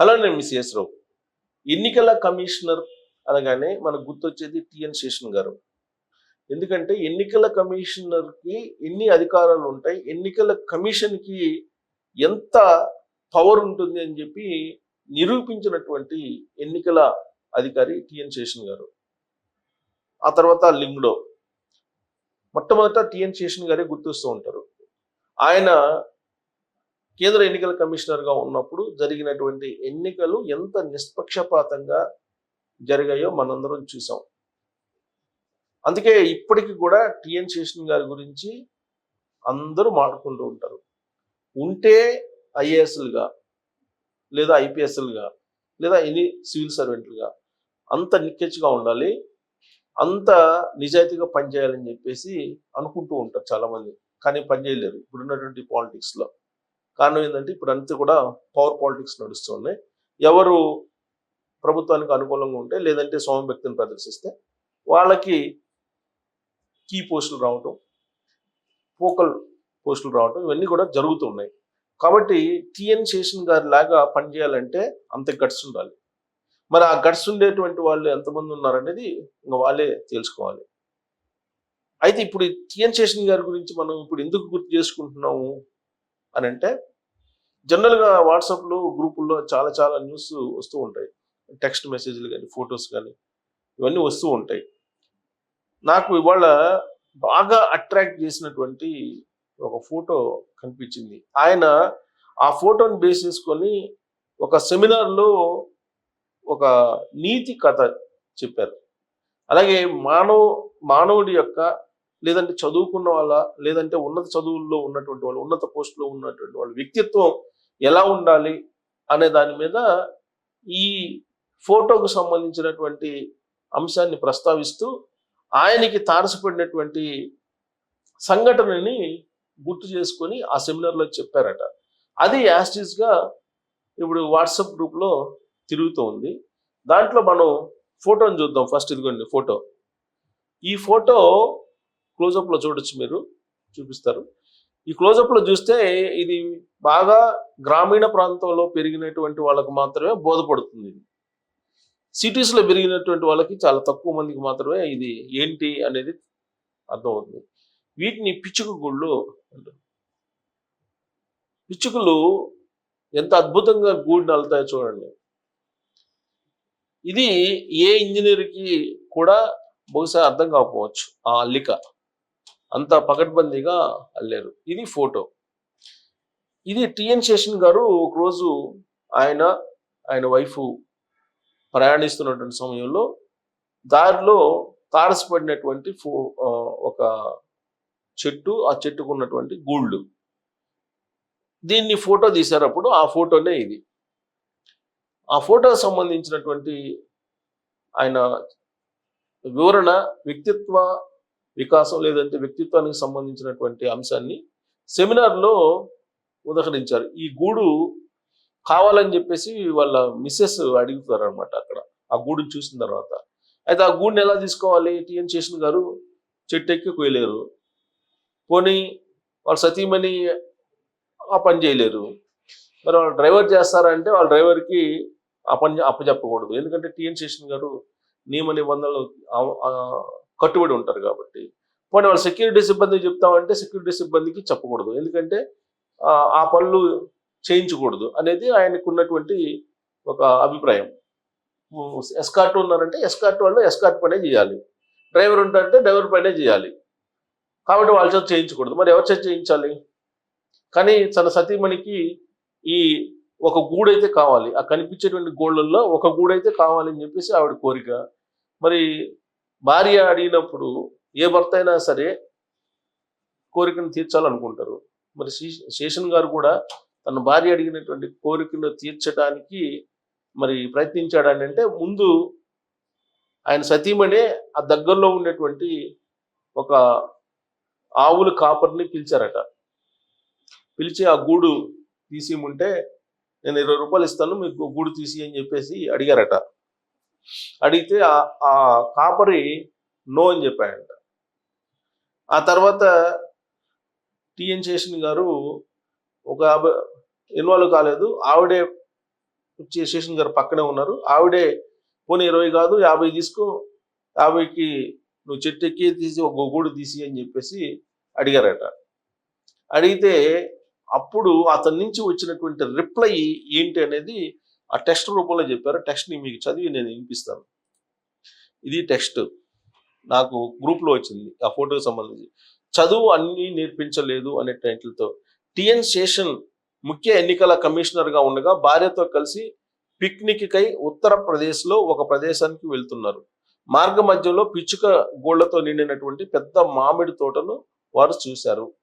Hello నేను miss yes రావు. ఎన్నికల commissioner అనగానే మనకు గుర్తొచ్చేది టిఎన్ శేషన్ గారు. ఎందుకంటే ఎన్నికల కమిషనర్కి ఎన్ని అధికారాలు ఉంటాయి ఎన్నికల కమిషన్కి ఎంత పవర్ ఉంటుంది అని చెప్పి నిరూపించినటువంటి ఎన్నికల అధికారి టిఎన్ శేషన్ గారు. ఆ తర్వాత లింగ్డో మొట్టమొదట టిఎన్ శేషన్ గారే గుర్తిస్తూ ఉంటారు. ఆయన కేంద్ర ఎన్నికల కమిషనర్గా ఉన్నప్పుడు జరిగినటువంటి ఎన్నికలు ఎంత నిష్పక్షపాతంగా జరిగాయో మనందరం చూసాం. అందుకే ఇప్పటికి కూడా టిఎన్ శేషన్ గారి గురించి అందరూ మాడుకుంటూ ఉంటారు. ఉంటే ఐఏఎస్లుగా లేదా ఐపీఎస్లుగా లేదా ఎనీ సివిల్ సర్వెంట్లుగా అంత నిక్కెచ్చుగా ఉండాలి అంత నిజాయితీగా పనిచేయాలని చెప్పేసి అనుకుంటూ ఉంటారు చాలామంది. కానీ పనిచేయలేరు ఇప్పుడున్నటువంటి పాలిటిక్స్లో. కారణం ఏంటంటే ఇప్పుడు అంతా కూడా పవర్ పాలిటిక్స్ నడుస్తున్నాయి ఎవరు ప్రభుత్వానికి అనుకూలంగా ఉంటే లేదంటే స్వామి వ్యక్తిని ప్రదర్శిస్తే వాళ్ళకి కీ పోస్టులు రావటం ఫోకల్ పోస్టులు రావటం ఇవన్నీ కూడా జరుగుతూ ఉన్నాయి. కాబట్టి టిఎన్ శేషన్ గారి లాగా పనిచేయాలంటే అంత గట్స్ ఉండాలి. మరి ఆ గట్స్ ఉండేటువంటి వాళ్ళు ఎంతమంది ఉన్నారనేది ఇంకా వాళ్ళే తెలుసుకోవాలి. అయితే ఇప్పుడు టిఎన్ శేషన్ గారి గురించి మనం ఇప్పుడు ఎందుకు గుర్తు చేసుకుంటున్నాము? అని అంటే జనరల్గా వాట్సాప్లో గ్రూపుల్లో చాలా చాలా న్యూస్ వస్తూ ఉంటాయి. టెక్స్ట్ మెసేజ్లు కానీ ఫొటోస్ కానీ ఇవన్నీ వస్తూ ఉంటాయి. నాకు ఇవాళ బాగా అట్రాక్ట్ చేసినటువంటి ఒక ఫోటో కనిపించింది. ఆయన ఆ ఫోటోని బేస్ చేసుకొని ఒక సెమినార్లో ఒక నీతి కథ చెప్పారు. అలాగే మానవ మానవుడి యొక్క లేదంటే చదువుకున్న వాళ్ళ లేదంటే ఉన్నత చదువుల్లో ఉన్నటువంటి వాళ్ళు ఉన్నత పోస్టులో ఉన్నటువంటి వాళ్ళు వ్యక్తిత్వం ఎలా ఉండాలి అనే దాని మీద ఈ ఫోటోకు సంబంధించినటువంటి అంశాన్ని ప్రస్తావిస్తూ ఆయనకి తారసపడినటువంటి సంఘటనని గుర్తు చేసుకొని ఆ సెమినార్లో చెప్పారట. అది యాస్టిస్గా ఇప్పుడు వాట్సాప్ గ్రూప్లో తిరుగుతూ ఉంది దాంట్లో మనం ఫోటోని చూద్దాం. ఫస్ట్ ఇదిగోండి ఫోటో. ఈ ఫోటో క్లోజప్లో చూడొచ్చు మీరు. చూపిస్తారు. ఈ క్లోజప్లో చూస్తే ఇది బాగా గ్రామీణ ప్రాంతంలో పెరిగినటువంటి వాళ్ళకు మాత్రమే బోధపడుతుంది ఇది. సిటీస్లో పెరిగినటువంటి వాళ్ళకి చాలా తక్కువ మందికి మాత్రమే ఇది ఏంటి అనేది అర్థమవుతుంది. వీటిని పిచ్చుక గుళ్ళు అంటారు. పిచ్చుకలు ఎంత అద్భుతంగా గూడు నలుతాయో చూడండి. ఇది ఏ ఇంజనీర్కి కూడా బహుశా అర్థం కాకపోవచ్చు. ఆ అల్లిక. అంత పకడ్బందీగా అల్లారు. ఇది ఫోటో. ఇది టిఎన్ శేషన్ గారు ఒకరోజు ఆయన ఆయన వైఫ్ ప్రయాణిస్తున్నటువంటి సమయంలో దారిలో తారసపడినటువంటి ఫో ఒక చెట్టు ఆ చెట్టుకున్నటువంటి గూళ్ళు. దీన్ని ఫోటో తీశారు ఆ ఫోటోనే ఇది. ఆ ఫోటోకి సంబంధించినటువంటి ఆయన వివరణ వ్యక్తిత్వ వికాసం లేదంటే వ్యక్తిత్వానికి సంబంధించినటువంటి అంశాన్ని సెమినార్లో ఉదహరించారు. ఈ గూడు కావాలని చెప్పేసి వాళ్ళ మిస్సెస్ అడుగుతారు అనమాట అక్కడ. ఆ గూడుని చూసిన తర్వాత. అయితే ఆ గూడిని ఎలా తీసుకోవాలి? టిఎన్ శేషన్ గారు చెట్టు ఎక్కి కోయలేరు పోనీ వాళ్ళ సతీమణి ఆ పని చేయలేరు. మరి వాళ్ళు డ్రైవర్ చేస్తారంటే వాళ్ళ డ్రైవర్కి ఆ పని అప్పచెప్పకూడదు ఎందుకంటే టిఎన్ శేషన్ గారు నియమ నిబంధనలు కట్టుబడి ఉంటారు కాబట్టి. పోనీ వాళ్ళు సెక్యూరిటీ సిబ్బందికి చెప్తామంటే సెక్యూరిటీ సిబ్బందికి చెప్పకూడదు. ఎందుకంటే ఆ పనులు చేయించకూడదు అనేది ఆయనకు ఉన్నటువంటి ఒక అభిప్రాయం. ఎస్కార్ట్ ఉన్నారంటే ఎస్కార్ట్ వాళ్ళు ఎస్కార్ట్ పనే చేయాలి. డ్రైవర్ ఉంటారంటే డ్రైవర్ పనే చేయాలి. కాబట్టి వాళ్ళ చేత చేయించకూడదు. మరి ఎవరి చేత చేయించాలి? కానీ తన సతీమణికి ఈ ఒక గూడైతే కావాలి. ఆ కనిపించేటువంటి గోళ్ళల్లో ఒక గూడైతే కావాలి అని చెప్పేసి ఆవిడ కోరిక. మరి భార్య అడిగినప్పుడు ఏ భర్త అయినా సరే కోరికను తీర్చాలనుకుంటారు. మరి శేషన్ గారు కూడా తన భార్య అడిగినటువంటి కోరికను తీర్చడానికి మరి ప్రయత్నించాడని అంటే ముందు ఆయన సతీమణే ఆ దగ్గరలో ఉండేటువంటి ఒక ఆవుల కాపర్ని పిలిచారట. పిలిచి ఆ గూడు తీసిముంటే నేను ఇరవై రూపాయలు ఇస్తాను మీకు గూడు తీసి అని చెప్పేసి అడిగారట. అడిగితే ఆ కాపరి నో అని చెప్పాయంట. ఆ తర్వాత టిఎన్ శేషన్ గారు ఒక ఇన్వాల్వ్ కాలేదు. ఆవిడే వచ్చి శేషన్ గారు పక్కనే ఉన్నారు. ఆవిడే పోనీ ఇరవై కాదు యాభై తీసుకో యాభైకి నువ్వు చెట్టు ఎక్కి తీసి ఒక గూడు తీసి అని చెప్పేసి అడిగారట. అడిగితే అప్పుడు అతని నుంచి వచ్చినటువంటి రిప్లై ఏంటి అనేది ఆ టెక్స్ట్ రూపంలో చెప్పారు. టెక్స్ట్ని మీకు చదివి నేను వినిపిస్తాను. ఇది టెక్స్ట్. నాకు గ్రూప్లో వచ్చింది. ఆ ఫోటోకి సంబంధించి. చదువు అన్నీ నేర్పించలేదు అనే టైటిల్తో. టిఎన్ శేషన్ ముఖ్య ఎన్నికల కమిషనర్గా ఉండగా భార్యతో కలిసి పిక్నిక్కై ఉత్తరప్రదేశ్లో ఒక ప్రదేశానికి వెళ్తున్నారు. మార్గ మధ్యలో పిచ్చుక గోళ్ళతో నిండినటువంటి పెద్ద మామిడి తోటను వారు చూశారు.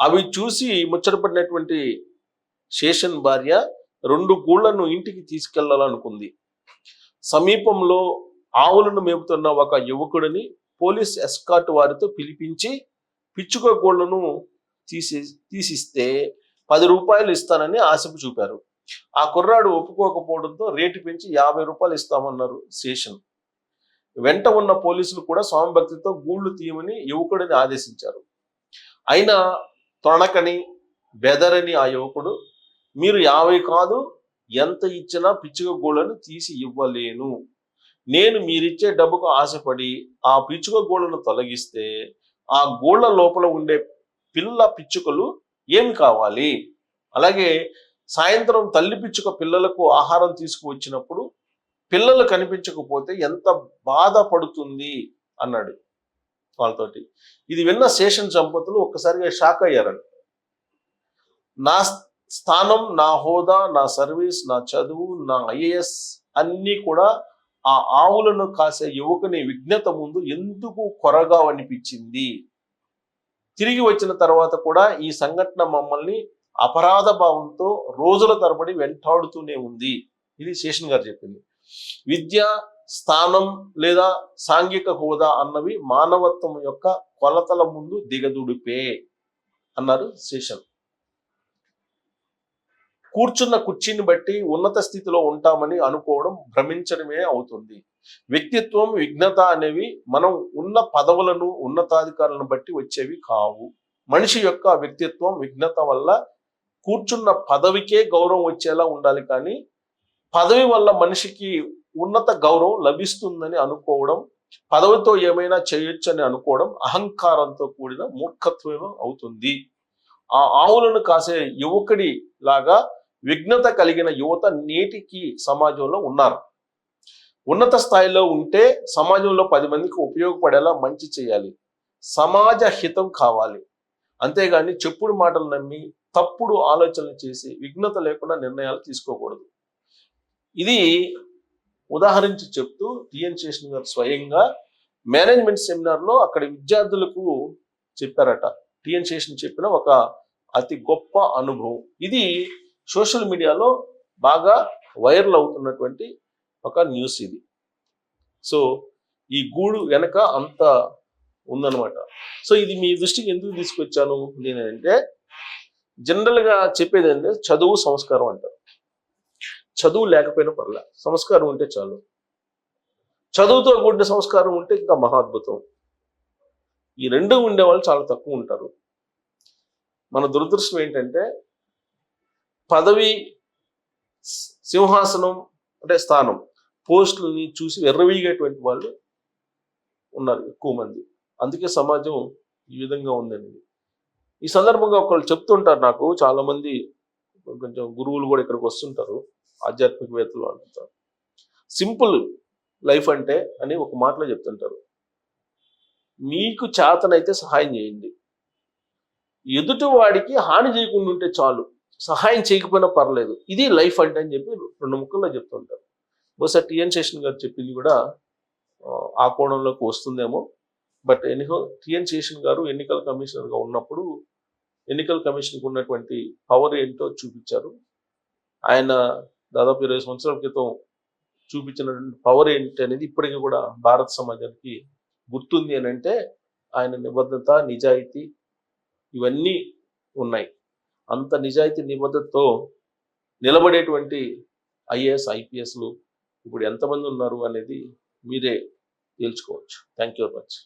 అవి చూసి ముచ్చటపడినటువంటి శేషన్ భార్య రెండు గూళ్ళను ఇంటికి తీసుకెళ్ళాలనుకుంది. సమీపంలో ఆవులను మేపుతున్న ఒక యువకుడిని పోలీస్ ఎస్కాట్ వారితో పిలిపించి పిచ్చుక గోళ్ళను తీసి తీసిస్తే పది రూపాయలు ఇస్తానని ఆశపు చూపారు. ఆ కుర్రాడు ఒప్పుకోకపోవడంతో రేటు పెంచి యాభై రూపాయలు ఇస్తామన్నారు శేషన్. వెంట ఉన్న పోలీసులు కూడా స్వామి భక్తితో గూళ్ళు తీయమని యువకుడిని ఆదేశించారు. అయినా తొణకని బెదరని ఆ యువకుడు మీరు యాభై కాదు ఎంత ఇచ్చినా పిచ్చుక గోళ్ళను తీసి ఇవ్వలేను. నేను మీరిచ్చే డబ్బుకు ఆశపడి ఆ పిచ్చుక గోళ్ళను తొలగిస్తే ఆ గోళ్ళ లోపల ఉండే పిల్ల పిచ్చుకలు ఏమి కావాలి? అలాగే సాయంత్రం తల్లి పిచ్చుక పిల్లలకు ఆహారం తీసుకువచ్చినప్పుడు పిల్లలు కనిపించకపోతే ఎంత బాధపడుతుంది? అన్నాడు వాళ్ళతోటి. ఇది విన్న శేషన్ సంపత్తులు ఒక్కసారిగా షాక్ అయ్యారంట నా స్థానం నా హోదా నా సర్వీస్ నా చదువు నా ఐఏఎస్ అన్నీ కూడా ఆ ఆవులను కాసే యువకుని విజ్ఞత ముందు ఎందుకు కొరగా అనిపించింది? తిరిగి వచ్చిన తర్వాత కూడా ఈ సంఘటన మమ్మల్ని అపరాధ భావంతో రోజుల తరబడి వెంటాడుతూనే ఉంది. ఇది శేషన్ గారు చెప్పింది. విద్య స్థానం లేదా సాంఘిక హోదా అన్నవి మానవత్వం యొక్క కొలతల ముందు దిగదుడిపే అన్నారు శేషన్. కూర్చున్న కుర్చీని బట్టి ఉన్నత స్థితిలో ఉంటామని అనుకోవడం భ్రమించడమే అవుతుంది. వ్యక్తిత్వం విఘ్నత అనేవి మనం ఉన్న పదవులను ఉన్నతాధికారులను బట్టి వచ్చేవి కావు. మనిషి యొక్క వ్యక్తిత్వం విఘ్నత వల్ల కూర్చున్న పదవికే గౌరవం వచ్చేలా ఉండాలి కానీ పదవి వల్ల మనిషికి ఉన్నత గౌరవం లభిస్తుందని అనుకోవడం పదవితో ఏమైనా చేయొచ్చని అనుకోవడం అహంకారంతో కూడిన మూర్ఖత్వం అవుతుంది. ఆ ఆవులను కాసే యువకుడి లాగా విఘ్నత కలిగిన యువత నేటికి సమాజంలో ఉన్నారు. ఉన్నత స్థాయిలో ఉంటే సమాజంలో పది మందికి ఉపయోగపడేలా మంచి చేయాలి. సమాజ హితం కావాలి. అంతేగాని చెప్పుడు మాటలు నమ్మి తప్పుడు ఆలోచనలు చేసి విఘ్నత లేకుండా నిర్ణయాలు తీసుకోకూడదు. ఇది ఉదాహరించి చెప్తూ టిఎన్ శేషన్ గారు స్వయంగా మేనేజ్మెంట్ సెమినార్లో అక్కడ విద్యార్థులకు చెప్పారట. టిఎన్ శేషన్ చెప్పిన ఒక అతి గొప్ప అనుభవం. ఇది సోషల్ మీడియాలో బాగా వైరల్ అవుతున్నటువంటి ఒక న్యూస్ ఇది. సో ఈ గూడు వెనక అంత ఉందన్నమాట. సో ఇది మీ దృష్టికి ఎందుకు తీసుకొచ్చాను? నేనంటే జనరల్గా చెప్పేది ఏంటంటే చదువు సంస్కారం అంటారు. చదువు లేకపోయినా పర్లే సంస్కారం ఉంటే చాలు. చదువుతో కూడిన సంస్కారం ఉంటే ఇంకా మహాద్భుతం ఈ రెండు ఉండేవాళ్ళు చాలా తక్కువ ఉంటారు. మన దురదృష్టం ఏంటంటే పదవి సింహాసనం అంటే స్థానం. పోస్టులని చూసి ఎర్రవీగేటువంటి వాళ్ళు ఉన్నారు ఎక్కువ మంది. అందుకే సమాజం ఈ విధంగా ఉందండి. ఈ సందర్భంగా ఒకళ్ళు చెప్తుంటారు నాకు చాలామంది కొంచెం గురువులు కూడా ఇక్కడికి వస్తుంటారు ఆధ్యాత్మికవేత్తలు అంటుంటారు సింపుల్ లైఫ్ అంటే అని ఒక మాటలో చెప్తుంటారు. మీకు చేతనైతే సహాయం చేయండి. ఎదుటి వాడికి హాని చేయకుండా ఉంటే చాలు. సహాయం చేయకపోయినా పర్లేదు. ఇది లైఫ్ అంటే అని చెప్పి రెండు ముక్కల్లో చెప్తుంటారు. బహుశా టిఎన్ శేషన్ గారు చెప్పింది కూడా ఆ, కోణంలోకి వస్తుందేమో. బట్ ఎనిహో టిఎన్ శేషన్ గారు ఎన్నికల కమిషనర్గా ఉన్నప్పుడు ఎన్నికల కమిషన్కి ఉన్నటువంటి పవర్ ఏంటో చూపించారు. ఆయన దాదాపు ఇరవై సంవత్సరాల క్రితం చూపించినటువంటి పవర్ ఏంటి అనేది ఇప్పటికీ కూడా భారత సమాజానికి గుర్తుంది అని అంటే ఆయన నిబద్ధత నిజాయితీ ఇవన్నీ ఉన్నాయి. అంత నిజాయితీ నిబద్ధతతో నిలబడేటువంటి ఐఏఎస్ ఐపీఎస్లు ఇప్పుడు ఎంతమంది ఉన్నారు అనేది మీరే తేల్చుకోవచ్చు. Thank you very much